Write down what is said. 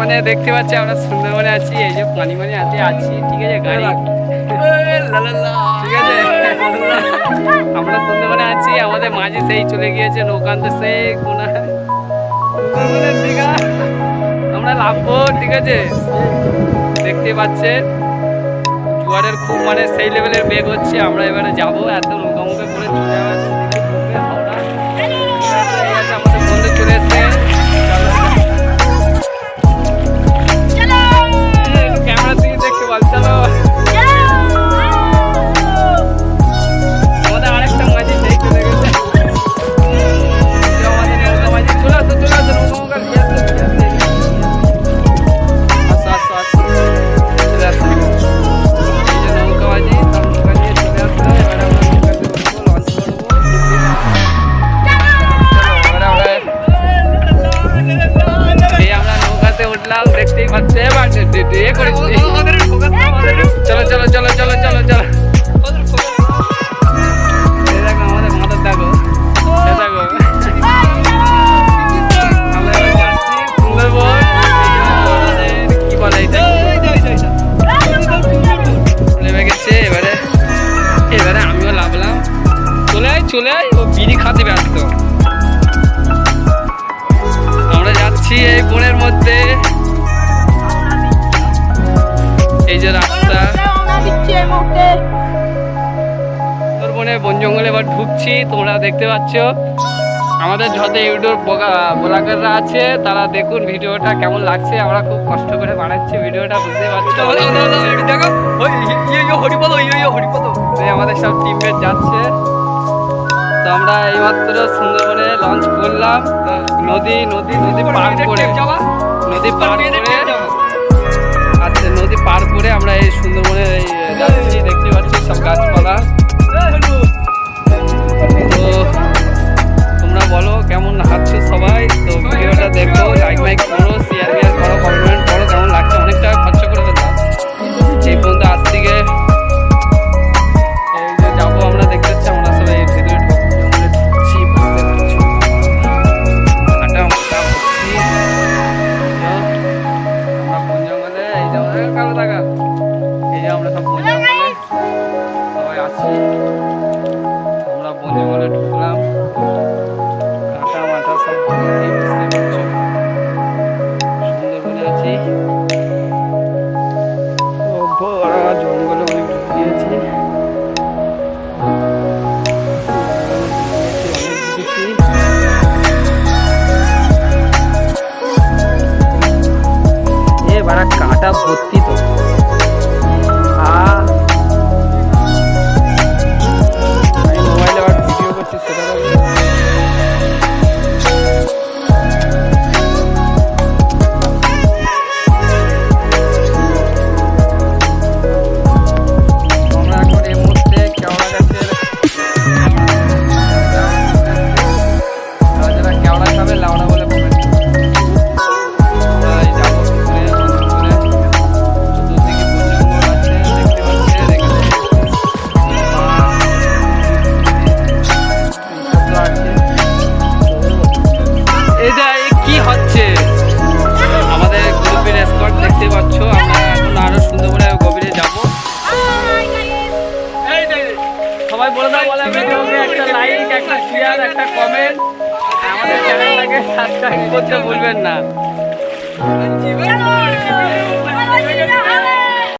মানে দেখতে পাচ্ছি, আমরা সুন্দরবনে আছি, এই যে পানি আছি, ঠিক আছে, গাড়ি। ঠিক আছে? আমরা আছি, আমাদের মাঝে সেই চলে গিয়েছে ঠিক আছে? দেখতে পাচ্ছেন? জোয়ারের খুব মানে সেই লেভেলের বেগ হচ্ছে, আমরা এবারে যাব, এত নৌকা মুখে করে চলে যাওয়ার চলে আয় ও বিড়ি খাতে ব্যস্ত। আমরা যাচ্ছি এই বনের মধ্যে। এই যে রাস্তা। তোর বনে বন জঙ্গলে এবার ঢুকছি তোমরা দেখতে পাচ্ছ। আমাদের যত ইউটিউব ব্লগাররা আছে তারা দেখুন ভিডিওটা কেমন লাগছে। আমরা খুব কষ্ট করে বানাচ্ছি ভিডিওটা বুঝতে পারছ? আমাদের সব টিমমেট যাচ্ছে। তো আমরা এইমাত্র সুন্দরবনে লঞ্চ করলাম নদী নদী নদী পার করে। নদী পার করে। আচ্ছা নদী পার করে আমরা এই সুন্দরবনে এই যাচ্ছি দেখতে পাচ্ছি সব গাছপালা। আছি জঙ্গলে অনেক গিয়েছি এ বাড়া কাঁটা ভর্তি তো। আ একটা শেয়ার একটা কমেন্ট আমাদের চ্যানেলটাকে সাবস্ক্রাইব করতে ভুলবেন না